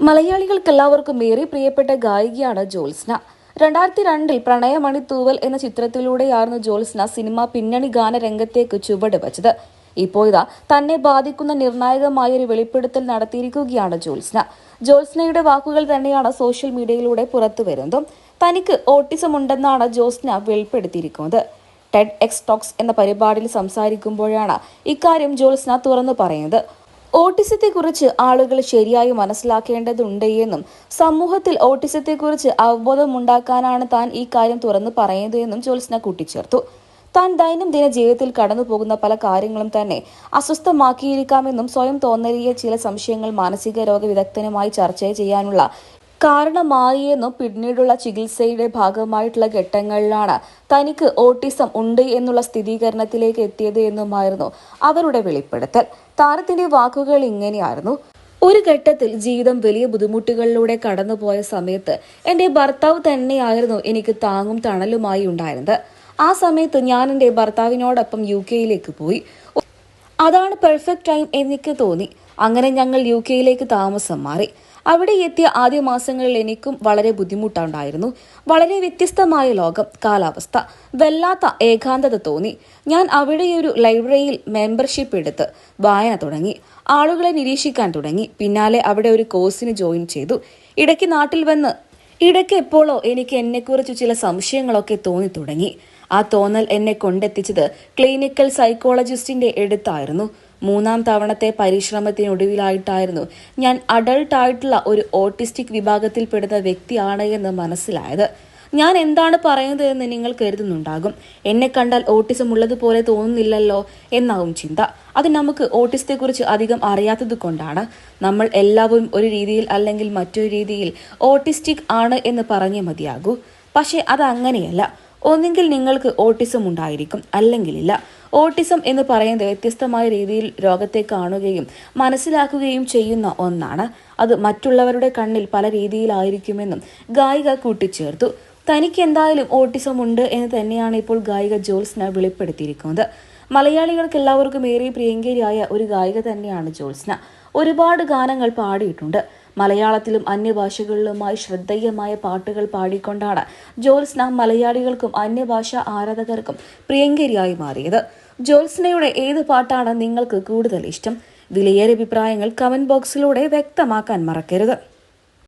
മലയാളികൾക്ക് എല്ലാവർക്കും ഏറെ പ്രിയപ്പെട്ട ഗായികയാണ് ജോത്സ്ന രണ്ടായിരത്തി രണ്ടിൽ പ്രണയമണി തൂവൽ എന്ന ചിത്രത്തിലൂടെയായിരുന്നു ജോത്സ്ന സിനിമ പിന്നണി ഗാന രംഗത്തേക്ക് ചുവട് വച്ചത് ഇപ്പോൾ ഇതാ തന്നെ ബാധിക്കുന്ന നിർണായകമായ ഒരു വെളിപ്പെടുത്തൽ നടത്തിയിരിക്കുകയാണ് ജോത്സ്ന ജോത്സ്നയുടെ വാക്കുകൾ തന്നെയാണ് സോഷ്യൽ മീഡിയയിലൂടെ പുറത്തു വരുന്നതും. തനിക്ക് ഓട്ടിസം ഉണ്ടെന്നാണ് ജോസ്ന വെളിപ്പെടുത്തിയിരിക്കുന്നത്. ടെഡ് എക്സ് ടോക്സ് എന്ന പരിപാടിയിൽ സംസാരിക്കുമ്പോഴാണ് ഇക്കാര്യം ജോത്സ്ന തുറന്നു പറയുന്നത്. ഓട്ടിസത്തെക്കുറിച്ച് ആളുകൾ ശരിയായി മനസ്സിലാക്കേണ്ടതുണ്ടെന്നും സമൂഹത്തിൽ ഓട്ടിസത്തെക്കുറിച്ച് അവബോധമുണ്ടാക്കാനാണ് താൻ ഈ കാര്യം തുറന്നു പറയുന്നത് എന്നും ജ്യോത്സ്ന കൂട്ടിച്ചേർത്തു. താൻ ദൈനംദിന ജീവിതത്തിൽ കടന്നു പോകുന്ന പല കാര്യങ്ങളും തന്നെ അസ്വസ്ഥമാക്കിയിരിക്കാമെന്നും സ്വയം തോന്നലിയ ചില സംശയങ്ങൾ മാനസിക രോഗ വിദഗ്ധനുമായി ചർച്ച ചെയ്യാനുള്ള കാരണമായി എന്നും പിന്നീടുള്ള ചികിത്സയുടെ ഭാഗമായിട്ടുള്ള ഘട്ടങ്ങളിലാണ് തനിക്ക് ഓട്ടിസം ഉണ്ട് എന്നുള്ള സ്ഥിരീകരണത്തിലേക്ക് എത്തിയത് എന്നുമായിരുന്നു അവരുടെ വെളിപ്പെടുത്തൽ. താരത്തിന്റെ വാക്കുകൾ ഇങ്ങനെയായിരുന്നു. ഒരു ഘട്ടത്തിൽ ജീവിതം വലിയ ബുദ്ധിമുട്ടുകളിലൂടെ കടന്നുപോയ സമയത്ത് എന്റെ ഭർത്താവ് തന്നെയായിരുന്നു എനിക്ക് താങ്ങും തണലുമായി ഉണ്ടായിരുന്നത്. ആ സമയത്ത് ഞാൻ എന്റെ ഭർത്താവിനോടൊപ്പം യു കെയിലേക്ക് പോയി. അതാണ് പെർഫെക്റ്റ് ടൈം എനിക്ക് തോന്നി. അങ്ങനെ ഞങ്ങൾ യു കെയിലേക്ക് താമസം മാറി. അവിടെ എത്തിയ ആദ്യ മാസങ്ങളിൽ എനിക്കും വളരെ ബുദ്ധിമുട്ടുണ്ടായിരുന്നു. വളരെ വ്യത്യസ്തമായ ലോകം കാലാവസ്ഥ. വല്ലാത്ത ഏകാന്തത തോന്നി. ഞാൻ അവിടെ ഒരു ലൈബ്രറിയിൽ മെമ്പർഷിപ്പ് എടുത്ത് വായന തുടങ്ങി. ആളുകളെ നിരീക്ഷിക്കാൻ തുടങ്ങി. പിന്നാലെ അവിടെ ഒരു കോഴ്സിന് ജോയിൻ ചെയ്തു. ഇടയ്ക്ക് നാട്ടിൽ വന്ന് ഇടയ്ക്ക് എപ്പോഴോ എനിക്ക് എന്നെക്കുറിച്ച് ചില സംശയങ്ങളൊക്കെ തോന്നി തുടങ്ങി. ആ തോന്നൽ എന്നെ കൊണ്ടെത്തിച്ചത് ക്ലിനിക്കൽ സൈക്കോളജിസ്റ്റിന്റെ അടുത്തായിരുന്നു. മൂന്നാം തവണത്തെ പരിശ്രമത്തിനൊടുവിലായിട്ടായിരുന്നു ഞാൻ അഡൾട്ട് ആയിട്ടുള്ള ഒരു ഓട്ടിസ്റ്റിക് വിഭാഗത്തിൽപ്പെടുന്ന വ്യക്തിയാണ് എന്ന് മനസ്സിലായത്. ഞാൻ എന്താണ് പറയുന്നത് എന്ന് നിങ്ങൾ കരുതുന്നുണ്ടാകും. എന്നെ കണ്ടാൽ ഓട്ടിസം ഉള്ളതുപോലെ തോന്നുന്നില്ലല്ലോ എന്നാവും ചിന്ത. അത് നമുക്ക് ഓട്ടിസത്തെക്കുറിച്ച് അധികം അറിയാത്തത് കൊണ്ടാണ്. നമ്മൾ എല്ലാവരും ഒരു രീതിയിൽ അല്ലെങ്കിൽ മറ്റൊരു രീതിയിൽ ഓട്ടിസ്റ്റിക് ആണ് എന്ന് പറഞ്ഞേ മതിയാകൂ. പക്ഷേ അത് അങ്ങനെയല്ല. ഒന്നെങ്കിൽ നിങ്ങൾക്ക് ഓട്ടിസം ഉണ്ടായിരിക്കും അല്ലെങ്കിലില്ല ഓട്ടിസം എന്ന് പറയുന്നത് വ്യത്യസ്തമായ രീതിയിൽ രോഗത്തെ കാണുകയും മനസ്സിലാക്കുകയും ചെയ്യുന്ന ഒന്നാണ്. അത് മറ്റുള്ളവരുടെ കണ്ണിൽ പല രീതിയിലായിരിക്കുമെന്നും ഗായിക കൂട്ടിച്ചേർത്തു. തനിക്ക് എന്തായാലും ഓട്ടിസം ഉണ്ട് എന്ന് തന്നെയാണ് ഇപ്പോൾ ഗായിക ജോത്സ്ന വെളിപ്പെടുത്തിയിരിക്കുന്നത്. മലയാളികൾക്ക് എല്ലാവർക്കും ഏറെ പ്രിയങ്കരിയായ ഒരു ഗായിക തന്നെയാണ് ജോത്സ്ന. ഒരുപാട് ഗാനങ്ങൾ പാടിയിട്ടുണ്ട്. മലയാളത്തിലും അന്യഭാഷകളിലുമായി ശ്രദ്ധേയമായ പാട്ടുകൾ പാടിക്കൊണ്ടാണ് ജോത്സ്ന മലയാളികൾക്കും അന്യഭാഷ ആരാധകർക്കും പ്രിയങ്കരിയായി മാറിയത്. ജോത്സ്നയുടെ ഏത് പാട്ടാണ് നിങ്ങൾക്ക് കൂടുതൽ ഇഷ്ടം? വിലയേറെ അഭിപ്രായങ്ങൾ കമന്റ് ബോക്സിലൂടെ വ്യക്തമാക്കാൻ മറക്കരുത്.